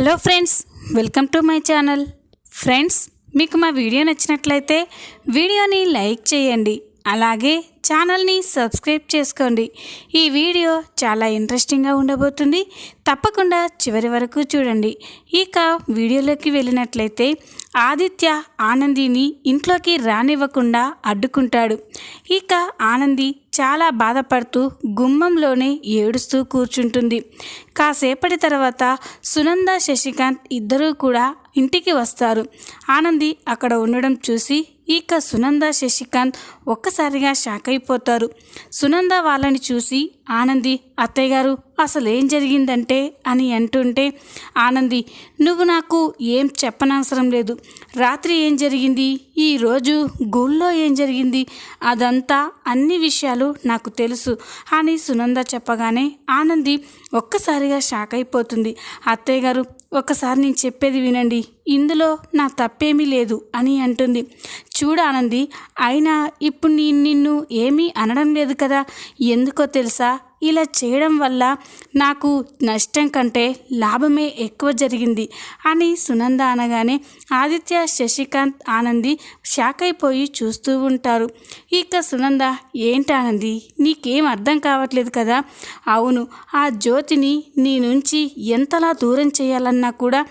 Hello friends welcome to my channel. Friends మీకు మా video నచ్చినట్లయితే వీడియోని లైక్ చేయండి అలాగే ఛానల్ని సబ్స్క్రైబ్ చేసుకోండి. ఈ వీడియో చాలా ఇంట్రెస్టింగ్గా ఉండబోతుంది. తప్పకుండా చివరి వరకు చూడండి. ఇక వీడియోలోకి వెళ్ళినట్లయితే ఆదిత్య ఆనందిని ఇంట్లోకి రానివ్వకుండా అడ్డుకుంటాడు. ఇక ఆనంది చాలా బాధపడుతూ గుమ్మంలోనే ఏడుస్తూ కూర్చుంటుంది. కాసేపటి తర్వాత సునంద శశికాంత్ ఇద్దరూ కూడా ఇంటికి వస్తారు. ఆనంది అక్కడ ఉండడం చూసి ఇక సునంద శశికాంత్ ఒక్కసారిగా షాక్ అయిపోతారు. సునంద వాళ్ళని చూసి ఆనంది అత్తయ్య గారు అసలు ఏం జరిగిందంటే? అని అంటుంటే ఆనంది నువ్వు నాకు ఏం చెప్పనవసరం లేదు. రాత్రి ఏం జరిగింది? ఈరోజు గుళ్ళో ఏం జరిగింది? అదంతా అన్ని విషయాలు నాకు తెలుసు అని సునంద చెప్పగానే ఆనంది ఒక్కసారిగా షాక్ అయిపోతుంది. అత్తయ్య గారు ఒకసారి నేను చెప్పేది వినండి. ఇందులో నా తప్పేమీ లేదు అని అంటుంది. చూడు ఆనంది అయినా ఇప్పుడు నేను నిన్ను ఏమీ అనడం లేదు కదా? ఎందుకో తెలుసా? ఇలా చేయడం వల్ల నాకు నష్టం కంటే లాభమే ఎక్కువ జరిగింది అని సునంద అనగానే ఆదిత్య శశికాంత్ ఆనంది షాక్ అయిపోయి చూస్తూ ఉంటారు. ఇక సునంద ఏంటి ఆనంది? నీకేం అర్థం కావట్లేదు కదా? అవును ఆ జ్యోతిని నీ నుంచి ఎంతలా దూరం చేయాలన్నా కూడా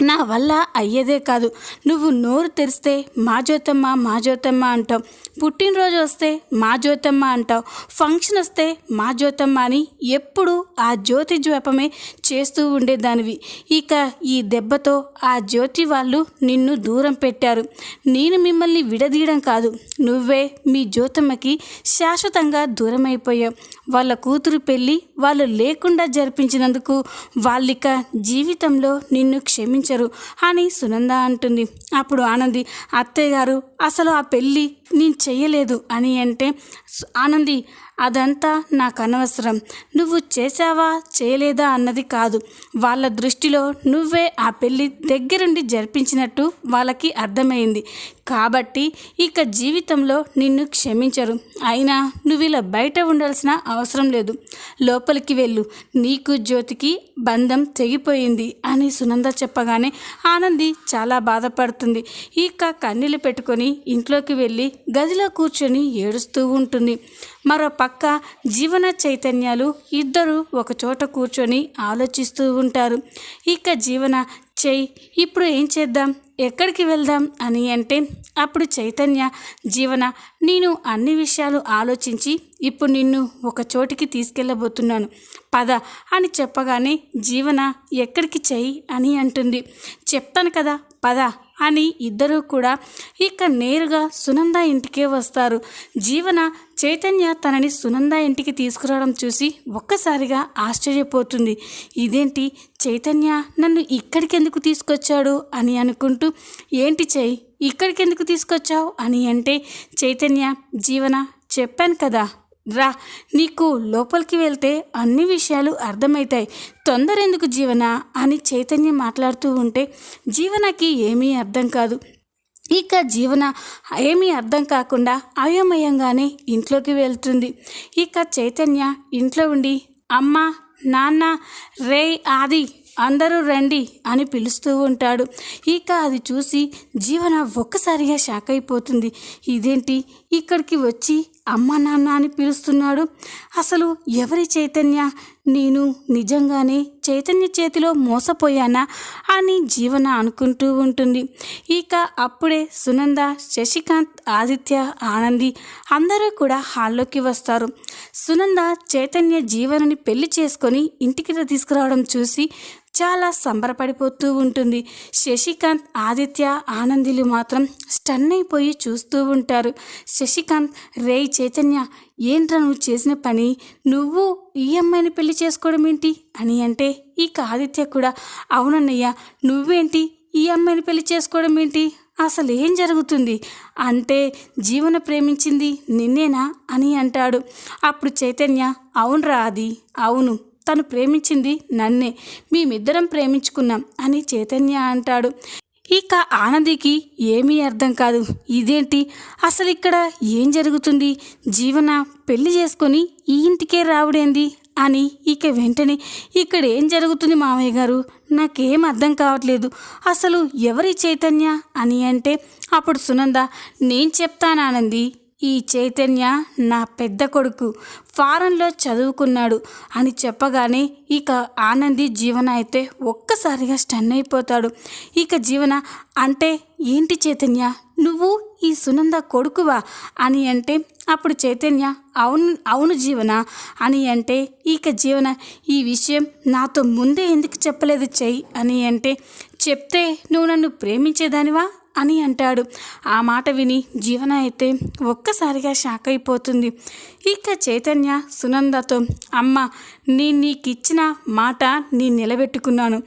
నా వల్ల అయ్యేదే కాదు. నువ్వు నోరు తెరిస్తే మా జ్యోతమ్మ మా జ్యోతమ్మ అంటాం పుట్టినరోజు వస్తే మా జ్యోతమ్మ అంటావు. ఫంక్షన్ వస్తే మా జ్యోతమ్మ అని ఎప్పుడు ఆ జ్యోతి జ్వపమే చేస్తూ ఉండేదానివి. ఇక ఈ దెబ్బతో ఆ జ్యోతి వాళ్ళు నిన్ను దూరం పెట్టారు. నేను మిమ్మల్ని విడదీయడం కాదు. నువ్వే మీ జ్యోతమ్మకి శాశ్వతంగా దూరం అయిపోయావు వాళ్ళ కూతురు పెళ్ళి వాళ్ళు లేకుండా జరిపించినందుకు వాళ్ళిక జీవితంలో నిన్ను క్షమించరు అని సునంద అంటుంది. అప్పుడు ఆనంది అత్తయ్య గారు అసలు ఆ పెళ్ళి నేను చేయలేదు అని అంటే ఆనంది అదంతా నాకు అనవసరం నువ్వు చేసావా చేయలేదా అన్నది కాదు. వాళ్ళ దృష్టిలో నువ్వే ఆ పెళ్ళి దగ్గరుండి జరిపించినట్టు వాళ్ళకి అర్థమైంది. కాబట్టి ఇక జీవితంలో నిన్ను క్షమించరు. అయినా నువ్వు ఇలా బయట ఉండాల్సిన అవసరం లేదు. లోపలికి వెళ్ళు. నీకు జ్యోతికి బంధం తెగిపోయింది అని సునంద చెప్పగానే ఆనంది చాలా బాధపడుతుంది. ఇక కన్నీళ్ళు పెట్టుకొని ఇంట్లోకి వెళ్ళి గదిలో కూర్చొని ఏడుస్తూ ఉంటుంది. మరో పక్క జీవన చైతన్యాలు ఇద్దరు ఒకచోట కూర్చొని ఆలోచిస్తూ ఉంటారు. ఇక జీవన చెయ్యి ఇప్పుడు ఏం చేద్దాం? ఎక్కడికి వెళ్దాం అని అంటే అప్పుడు చైతన్య జీవన నేను అన్ని విషయాలు ఆలోచించి ఇప్పుడు నిన్ను ఒక చోటికి తీసుకెళ్ళబోతున్నాను. పద అని చెప్పగానే జీవన ఎక్కడికి చెయ్యి అని అంటుంది. చెప్తాను కదా పద. అని ఇద్దరూ కూడా ఇక నేరుగా సునంద ఇంటికే వస్తారు. జీవన చైతన్య తనని సునంద ఇంటికి తీసుకురావడం చూసి ఒక్కసారిగా ఆశ్చర్యపోతుంది. ఇదేంటి? చైతన్య నన్ను ఇక్కడికెందుకు తీసుకొచ్చాడు అని అనుకుంటూ ఏంటి చెయ్యి ఇక్కడికెందుకు తీసుకొచ్చావు అని అంటే చైతన్య జీవన చెప్పాను కదా. రా నీకు లోపలికి వెళ్తే అన్ని విషయాలు అర్థమవుతాయి తొందర ఎందుకు జీవన? అని చైతన్య మాట్లాడుతూ ఉంటే జీవనకి ఏమీ అర్థం కాదు. ఇక జీవన ఏమీ అర్థం కాకుండా అయోమయంగానే ఇంట్లోకి వెళ్తుంది. ఇక చైతన్య ఇంట్లో ఉండి అమ్మ నాన్న రే ఆది అందరూ రండి అని పిలుస్తూ ఉంటాడు. ఇక అది చూసి జీవన ఒక్కసారిగా షాక్ అయిపోతుంది. ఇదేంటి? ఇక్కడికి వచ్చి అమ్మ నాన్న అని పిలుస్తున్నాడు. అసలు ఎవరి చైతన్య? నేను నిజంగానే చైతన్య చేతిలో మోసపోయానా అని జీవన అనుకుంటూ ఉంటుంది. ఇక అప్పుడే సునంద శశికాంత్ ఆదిత్య ఆనంది అందరూ కూడా హాల్లోకి వస్తారు. సునంద చైతన్య జీవనని పెళ్ళి చేసుకొని ఇంటికి తీసుకురావడం చూసి చాలా సంబరపడిపోతూ ఉంటుంది. శశికాంత్ ఆదిత్య ఆనందిలు మాత్రం స్టన్ అయిపోయి చూస్తూ ఉంటారు. శశికాంత్ రే చైతన్య ఏంట్రా నువ్వు చేసిన పని? నువ్వు ఈ అమ్మాయిని పెళ్ళి చేసుకోవడం ఏంటి? అని అంటే ఇక ఆదిత్య కూడా అవునన్నయ్య నువ్వేంటి? ఈ అమ్మాయిని పెళ్ళి చేసుకోవడం ఏంటి? అసలు ఏం జరుగుతుంది? అంటే జీవన ప్రేమించింది నిన్నేనా? అని అంటాడు. అప్పుడు చైతన్య అవునరా అది అవును. తను ప్రేమించింది నన్నే. మేమిద్దరం ప్రేమించుకున్నాం అని చైతన్య అంటాడు. ఇక ఆనందికి ఏమీ అర్థం కాదు. ఇదేంటి? అసలు ఇక్కడ ఏం జరుగుతుంది? జీవన పెళ్ళి చేసుకొని ఈ ఇంటికే రావుడేంది? అని ఇక వెంటనే ఇక్కడ ఏం జరుగుతుంది మామయ్య గారు? నాకేం అర్థం కావట్లేదు. అసలు ఎవరి చైతన్య అని అంటే అప్పుడు సునంద నేను చెప్తాను ఆనంది. ఈ చైతన్య నా పెద్ద కొడుకు ఫారెన్లో చదువుకున్నాడు అని చెప్పగానే ఇక ఆనంది జీవన అయితే ఒక్కసారిగా స్టన్ అయిపోతాడు. ఇక జీవన అంటే ఏంటి చైతన్య? నువ్వు ఈ సునంద కొడుకువా? అని అంటే అప్పుడు చైతన్య అవును అవును జీవన అని అంటే ఇక జీవన ఈ విషయం నాతో ముందే ఎందుకు చెప్పలేదు చెయ్యి? అని అంటే చెప్తే నువ్వు నన్ను ప్రేమించేదానివా? అని అంటాడు. ఆ మాట విని జీవన అయితే ఒక్కసారిగా షాక్ అయిపోతుంది. ఇక చైతన్య సునందతో అమ్మ నేను నీకు ఇచ్చిన మాట నీ నిలబెట్టుకున్నాను.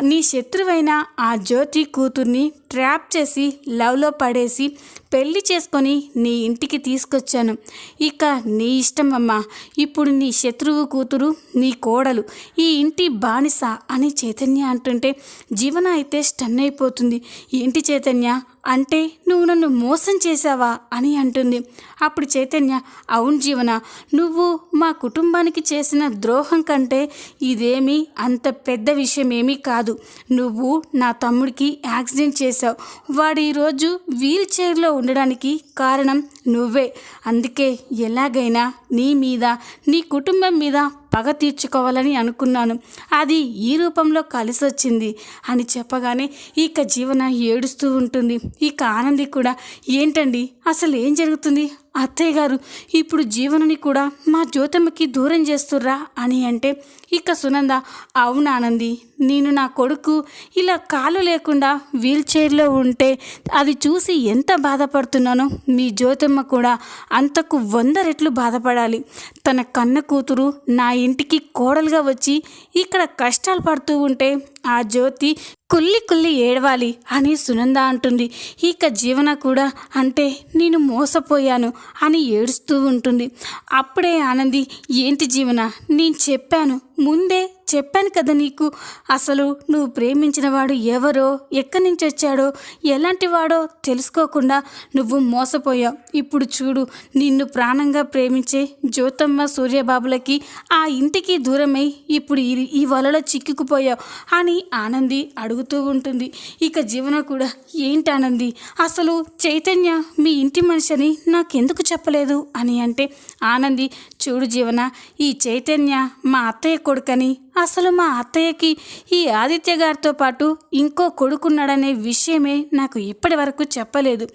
నీ శత్రువైన ఆ జ్యోతి కూతుర్ని ట్రాప్ చేసి లవ్లో పడేసి పెళ్ళి చేసుకొని నీ ఇంటికి తీసుకొచ్చాను. ఇక నీ ఇష్టం అమ్మా. ఇప్పుడు నీ శత్రువు కూతురు నీ కోడలు ఈ ఇంటి బానిస అని చైతన్య అంటుంటే జీవన అయితే స్టన్ అయిపోతుంది. ఏంటి చైతన్య? అంటే నువ్వు నన్ను మోసం చేశావా అని అంటుంది. అప్పుడు చైతన్య అవును జీవన నువ్వు మా కుటుంబానికి చేసిన ద్రోహం కంటే ఇదేమీ అంత పెద్ద విషయం ఏమీ కాదు. నువ్వు నా తమ్ముడికి యాక్సిడెంట్ చేశావు. వాడు ఈరోజు వీల్ చైర్లో ఉండడానికి కారణం నువ్వే. అందుకే ఎలాగైనా నీ మీద నీ కుటుంబం మీద పగ తీర్చుకోవాలని అనుకున్నాను. అది ఈ రూపంలో కలిసి వచ్చింది అని చెప్పగానే ఇక జీవన ఏడుస్తూ ఉంటుంది. ఇక ఆనంది కూడా ఏంటండి? అసలు ఏం జరుగుతుంది? అత్తయ్య గారు ఇప్పుడు జీవనని కూడా మా జ్యోతమ్మకి దూరం చేస్తుర్రా అని అంటే ఇక సునంద అవునానంది నేను నా కొడుకు ఇలా కాలు లేకుండా వీల్ చైర్లో ఉంటే అది చూసి ఎంత బాధపడుతున్నానో? మీ జ్యోతమ్మ కూడా అంతకు వంద రెట్లు బాధపడాలి. తన కన్న కూతురు నా ఇంటికి కోడలుగా వచ్చి ఇక్కడ కష్టాలు పడుతూ ఉంటే ఆ జ్యోతి కుల్లి కుల్లి ఏడవాలి అని సునంద అంటుంది. ఇక జీవన కూడా అంటే నేను మోసపోయాను అని ఏడుస్తూ ఉంటుంది. అప్పుడే ఆనంది ఏంటి జీవన? నేను చెప్పాను. ముందే చెప్పాను కదా నీకు? అసలు నువ్వు ప్రేమించిన వాడు ఎవరో ఎక్కడి నుంచి వచ్చాడో ఎలాంటి వాడో తెలుసుకోకుండా నువ్వు మోసపోయావు. ఇప్పుడు చూడు నిన్ను ప్రాణంగా ప్రేమించే జ్యోతమ్మ సూర్యబాబులకి ఆ ఇంటికి దూరమై ఇప్పుడు ఈ ఈ వలలో చిక్కుకుపోయావు అని ఆనంది అడుగుతూ ఉంటుంది. ఇక జీవన కూడా ఏంటి ఆనంది? అసలు చైతన్య మీ ఇంటి మనిషి అని నాకెందుకు చెప్పలేదు అని అంటే ఆనంది చూడు జీవన ఈ చైతన్య మా అత్తయ్య కొడుకని అసలు మా అత్తయ్యకి ఈ ఆదిత్య గారితో పాటు ఇంకో కొడుకున్నాడనే విషయమే నాకు ఇప్పటి వరకు చెప్పలేదు.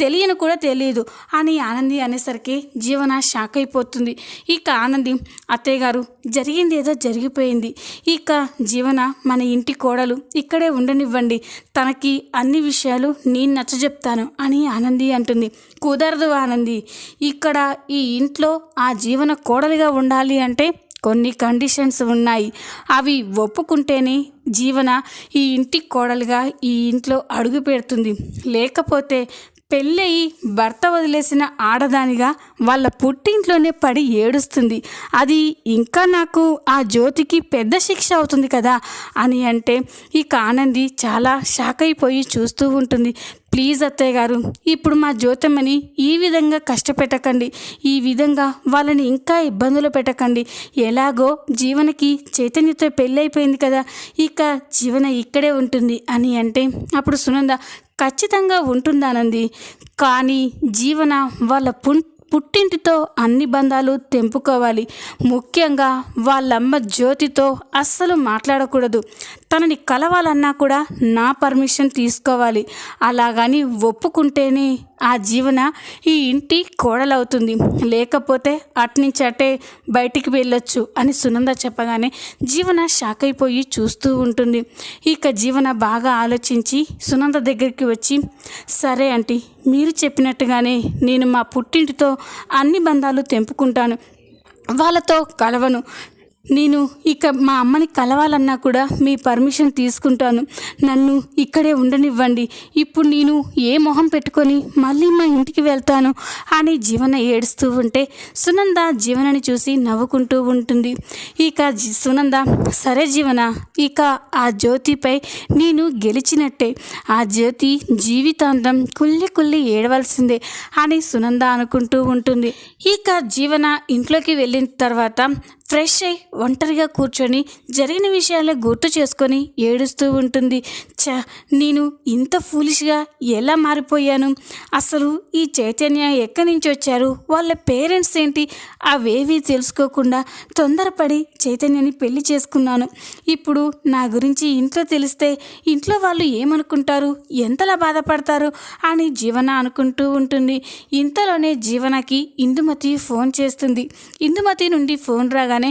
తెలియను కూడా తెలియదు. అని ఆనంది అనేసరికి జీవన షాక్ అయిపోతుంది. ఇక ఆనంది అత్తయ్య గారు జరిగింది ఏదో జరిగిపోయింది. ఇక జీవన మన ఇంటి కోడలు ఇక్కడే ఉండనివ్వండి. తనకి అన్ని విషయాలు నేను నచ్చజెప్తాను అని ఆనంది అంటుంది. కుదరదు ఆనంది. ఇక్కడ ఈ ఇంట్లో ఆ జీవన కోడలిగా ఉండాలి అంటే కొన్ని కండిషన్స్ ఉన్నాయి. అవి ఒప్పుకుంటేనే జీవన ఈ ఇంటి కోడలుగా ఈ ఇంట్లో అడుగు పెడుతుంది. లేకపోతే పెళ్ళయి భర్త వదిలేసిన ఆడదానిగా వాళ్ళ పుట్టింట్లోనే పడి ఏడుస్తుంది. అది ఇంకా నాకు ఆ జ్యోతికి పెద్ద శిక్ష అవుతుంది కదా అని అంటే ఇక ఆనంది చాలా షాక్ అయిపోయి చూస్తూ ఉంటుంది. ప్లీజ్ అత్తయ్య గారు ఇప్పుడు మా జ్యోతమ్మని ఈ విధంగా కష్టపెట్టకండి. ఈ విధంగా వాళ్ళని ఇంకా ఇబ్బందులు పెట్టకండి. ఎలాగో జీవనకి చైతన్యతో పెళ్ళైపోయింది కదా ఇక జీవన ఇక్కడే ఉంటుంది అని అంటే అప్పుడు సునంద ఖచ్చితంగా ఉంటుందానంది. కానీ జీవన వాళ్ళ పుం పుట్టింటితో అన్ని బంధాలు తెంపుకోవాలి. ముఖ్యంగా వాళ్ళమ్మ జ్యోతితో అస్సలు మాట్లాడకూడదు. తనని కలవాలన్నా కూడా నా పర్మిషన్ తీసుకోవాలి. అలాగని ఒప్పుకుంటేనే ఆ జీవన ఈ ఇంటి కోడలవుతుంది. లేకపోతే అట్నుంచి అటే బయటికి వెళ్ళొచ్చు అని సునంద చెప్పగానే జీవన షాక్ అయిపోయి చూస్తూ ఉంటుంది. ఇక జీవన బాగా ఆలోచించి సునంద దగ్గరికి వచ్చి సరే ఆంటీ మీరు చెప్పినట్టుగానే నేను మా పుట్టింటితో అన్ని బంధాలు తెంపుకుంటాను. వాళ్ళతో కలవను. నేను ఇక మా అమ్మని కలవాలన్నా కూడా మీ పర్మిషన్ తీసుకుంటాను. నన్ను ఇక్కడే ఉండనివ్వండి. ఇప్పుడు నేను ఏ మొహం పెట్టుకొని మళ్ళీ మా ఇంటికి వెళ్తాను అని జీవన ఏడుస్తూ ఉంటే సునంద జీవనని చూసి నవ్వుకుంటూ ఉంటుంది. ఇక సునంద సరే జీవన ఇక ఆ జ్యోతిపై నేను గెలిచినట్టే. ఆ జ్యోతి జీవితాంతం కుల్లి కుల్లి ఏడవలసిందే అని సునంద అనుకుంటూ ఉంటుంది. ఇక జీవన ఇంట్లోకి వెళ్ళిన తర్వాత ఫ్రెష్ అయి ఒంటరిగా కూర్చొని జరిగిన విషయాలే గుర్తు చేసుకొని ఏడుస్తూ ఉంటుంది. చ నేను ఇంత ఫూలిష్గా ఎలా మారిపోయాను? అసలు ఈ చైతన్య ఎక్కడి నుంచి వచ్చారు? వాళ్ళ పేరెంట్స్ ఏంటి? అవేవి తెలుసుకోకుండా తొందరపడి చైతన్యని పెళ్ళి చేసుకున్నాను. ఇప్పుడు నా గురించి ఇంట్లో తెలిస్తే ఇంట్లో వాళ్ళు ఏమనుకుంటారు? ఎంతలా బాధపడతారు? అని జీవన అనుకుంటూ ఉంటుంది. ఇంతలోనే జీవనకి ఇందుమతి ఫోన్ చేస్తుంది. ఇందుమతి నుండి ఫోన్ రాగానే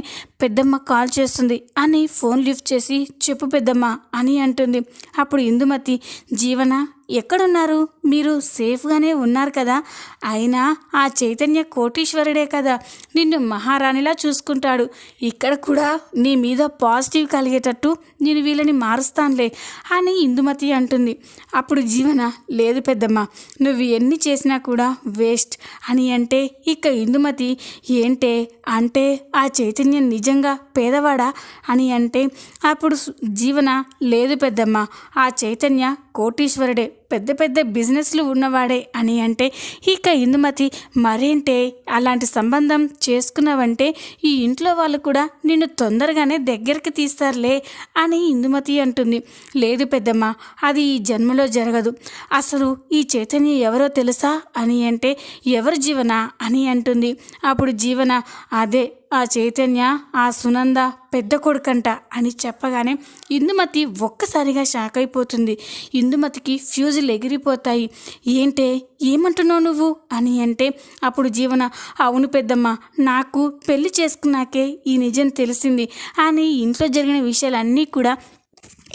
పెద్దమ్మ కాల్ చేస్తుంది అని ఫోన్ లిఫ్ట్ చేసి చెప్పు పెద్దమ్మ అని అంటుంది. అప్పుడు ఇందుమతి జీవన? ఎక్కడున్నారు? మీరు సేఫ్గానే ఉన్నారు కదా? అయినా ఆ చైతన్య కోటీశ్వరుడే కదా? నిన్ను మహారాణిలా చూసుకుంటాడు. ఇక్కడ కూడా నీ మీద పాజిటివ్ కలిగేటట్టు నేను వీళ్ళని మారుస్తానులే అని ఇందుమతి అంటుంది. అప్పుడు జీవన లేదు పెద్దమ్మ నువ్వు ఎన్ని చేసినా కూడా వేస్ట్ అని అంటే ఇక ఇందుమతి ఏంటే అంటే ఆ చైతన్యం నిజంగా పేదవాడా అని అంటే అప్పుడు జీవన లేదు పెద్దమ్మ ఆ చైతన్య కోటీశ్వరుడే. పెద్ద పెద్ద బిజినెస్లు ఉన్నవాడే అని అంటే ఇక ఇందుమతి మరేంటే అలాంటి సంబంధం చేసుకున్నావంటే ఈ ఇంట్లో వాళ్ళు కూడా నిన్ను తొందరగానే దగ్గరికి తీస్తారులే అని ఇందుమతి అంటుంది. లేదు పెద్దమ్మ అది ఈ జన్మలో జరగదు. అసలు ఈ చైతన్య ఎవరో తెలుసా అని అంటే ఎవరు జీవన అని అంటుంది. అప్పుడు జీవన అదే ఆ చైతన్య ఆ సునంద పెద్ద కొడుకంట అని చెప్పగానే ఇందుమతి ఒక్కసారిగా షాక్ అయిపోతుంది. ఇందుమతికి ఫ్యూజులు ఎగిరిపోతాయి. ఏంటే? ఏమంటున్నావు నువ్వు? అని అంటే అప్పుడు జీవన అవును పెద్దమ్మ నాకు పెళ్ళి చేసుకున్నాకే ఈ నిజం తెలిసింది. అని ఇంట్లో జరిగిన విషయాలన్నీ కూడా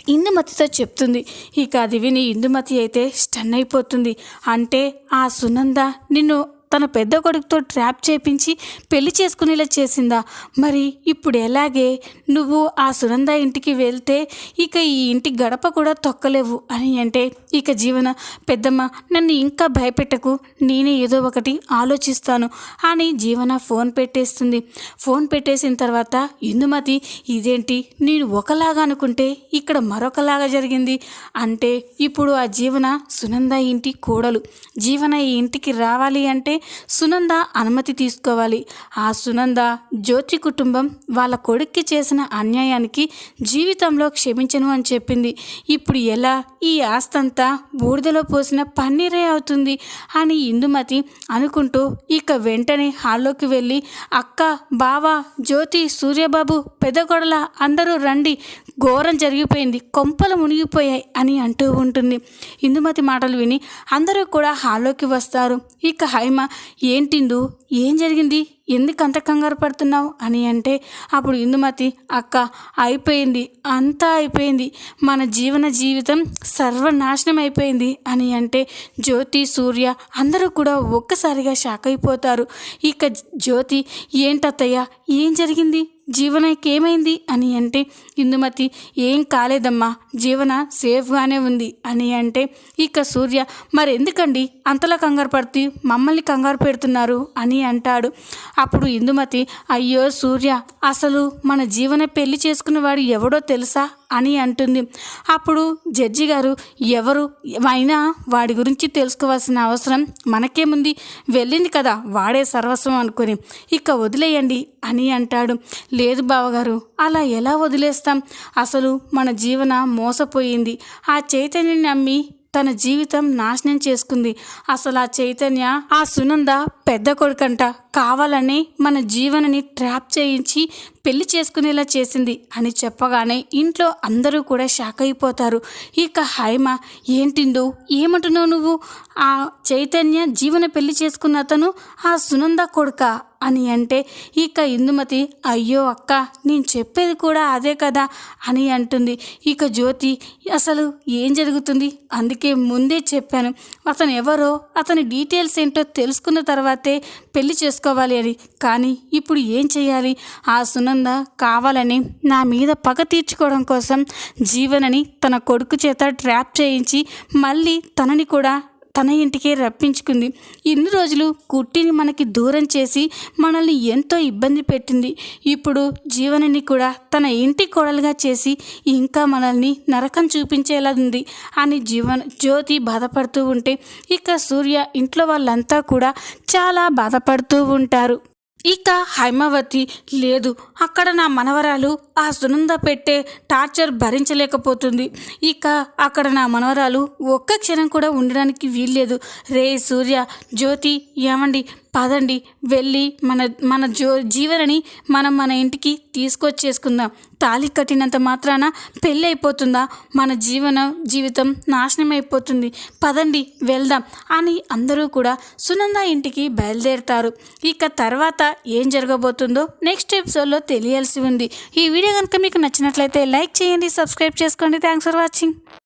ఇందుమతితో చెప్తుంది. ఇక అది విని ఇందుమతి అయితే స్టన్ అయిపోతుంది. అంటే ఆ సునంద నిన్ను తన పెద్ద కొడుకుతో ట్రాప్ చేపించి పెళ్ళి చేసుకునేలా చేసిందా? మరి ఇప్పుడు ఎలాగే? నువ్వు ఆ సునంద ఇంటికి వెళ్తే ఇక ఈ ఇంటి గడప కూడా తొక్కలేవు అని అంటే ఇక జీవన పెద్దమ్మ నన్ను ఇంకా భయపెట్టకు నేనే ఏదో ఒకటి ఆలోచిస్తాను అని జీవన ఫోన్ పెట్టేస్తుంది. ఫోన్ పెట్టేసిన తర్వాత ఇందుమతి ఇదేంటి? నేను ఒకలాగా అనుకుంటే ఇక్కడ మరొకలాగా జరిగింది అంటే ఇప్పుడు ఆ జీవన సునంద ఇంటి కోడలు. జీవన ఈ ఇంటికి రావాలి అంటే సునంద అనుమతి తీసుకోవాలి. ఆ సునంద జ్యోతి కుటుంబం వాళ్ళ కొడుక్కి చేసిన అన్యాయానికి జీవితంలో క్షమించను అని చెప్పింది. ఇప్పుడు ఎలా? ఈ ఆస్తంతా బూడిదలో పోసిన పన్నీరే అవుతుంది అని ఇందుమతి అనుకుంటూ ఇక వెంటనే హాల్లోకి వెళ్ళి అక్క బావ జ్యోతి సూర్యబాబు పెదగొడల అందరూ రండి. ఘోరం జరిగిపోయింది. కొంపలు మునిగిపోయాయి అని అంటూ ఉంటుంది. ఇందుమతి మాటలు విని అందరూ కూడా హాల్లోకి వస్తారు. ఇక హైమ ఏంటిందు ఏం జరిగింది? ఎందుకు అంత కంగారు పడుతున్నావు? అని అంటే అప్పుడు ఇందుమతి అక్క అయిపోయింది అంతా అయిపోయింది. మన జీవన జీవితం సర్వనాశనం అయిపోయింది. అని అంటే జ్యోతి సూర్య అందరూ కూడా ఒక్కసారిగా షాక్ అయిపోతారు. ఇక జ్యోతి ఏంటత్తయ్య ఏం జరిగింది? జీవనకి ఏమైంది అని అంటే ఇందుమతి ఏం కాలేదమ్మా జీవన సేఫ్గానే ఉంది అని అంటే ఇక సూర్య మరెందుకండి అంతలా కంగారు పడుతూ మమ్మల్ని కంగారు పెడుతున్నారు అని అంటాడు. అప్పుడు ఇందుమతి అయ్యో సూర్య అసలు మన జీవన పెళ్ళి చేసుకున్నవాడు ఎవడో తెలుసా? అని అంటుంది. అప్పుడు జడ్జి గారు ఎవరు అయినా వాడి గురించి తెలుసుకోవాల్సిన అవసరం మనకేముంది వెళ్ళింది కదా వాడే సర్వస్వం అనుకుని. ఇక వదిలేయండి అని అంటాడు. లేదు బావగారు అలా ఎలా వదిలేస్తాం? అసలు మన జీవన మోసపోయింది. ఆ చైతన్యం నమ్మి తన జీవితం నాశనం చేసుకుంది. అసలు ఆ చైతన్య ఆ సునంద పెద్ద కొడుకంట. కావాలని మన జీవనని ట్రాప్ చేయించి పెళ్ళి చేసుకునేలా చేసింది అని చెప్పగానే ఇంట్లో అందరూ కూడా షాక్ అయిపోతారు. ఇక హైమ ఏంటిందో ఏమంటున్నావు నువ్వు? ఆ చైతన్య జీవన పెళ్ళి చేసుకున్న అతను ఆ సునంద కొడుక అని అంటే ఇక ఇందుమతి అయ్యో అక్క నేను చెప్పేది కూడా అదే కదా అని అంటుంది. ఇక జ్యోతి అసలు ఏం జరుగుతుంది? అందుకే ముందే చెప్పాను. అతను ఎవరో అతని డీటెయిల్స్ ఏంటో తెలుసుకున్న తర్వాత తర్వాతే పెళ్ళి చేసుకోవాలి అని. కానీ ఇప్పుడు ఏం చేయాలి? ఆ సునంద కావాలని నా మీద పగ తీర్చుకోవడం కోసం జీవనని తన కొడుకు చేత ట్రాప్ చేయించి మళ్ళీ తనని కూడా తన ఇంటికే రప్పించుకుంది. ఇన్ని రోజులు కుట్టిని మనకి దూరం చేసి మనల్ని ఎంతో ఇబ్బంది పెట్టింది. ఇప్పుడు జీవనని కూడా తన ఇంటి కోడలుగా చేసి ఇంకా మనల్ని నరకం చూపించేలా ఉంది అని జీవన జ్యోతి బాధపడుతూ ఉంటే ఇక సూర్య ఇంట్లో వాళ్ళంతా కూడా చాలా బాధపడుతూ ఉంటారు. ఇక హైమావతి లేదు. అక్కడ నా మనవరాలు ఆ సునంద పెట్టే టార్చర్ భరించలేకపోతుంది. ఇక అక్కడ నా మనవరాలు ఒక్క క్షణం కూడా ఉండడానికి వీల్లేదు. రే సూర్య జ్యోతి ఏమండి? పదండి వెళ్ళి మన మన జో జీవనని మనం మన ఇంటికి తీసుకొచ్చేసుకుందాం. తాళి కట్టినంత మాత్రాన పెళ్ళి అయిపోతుందా మన జీవన జీవితం నాశనం అయిపోతుంది పదండి వెళ్దాం అని అందరూ కూడా సునంద ఇంటికి బయలుదేరుతారు. ఇక తర్వాత ఏం జరగబోతుందో నెక్స్ట్ ఎపిసోడ్లో తెలియాల్సి ఉంది. ఈ వీడియో కనుక మీకు నచ్చినట్లయితే లైక్ చేయండి సబ్స్క్రైబ్ చేసుకోండి. Thanks for watching.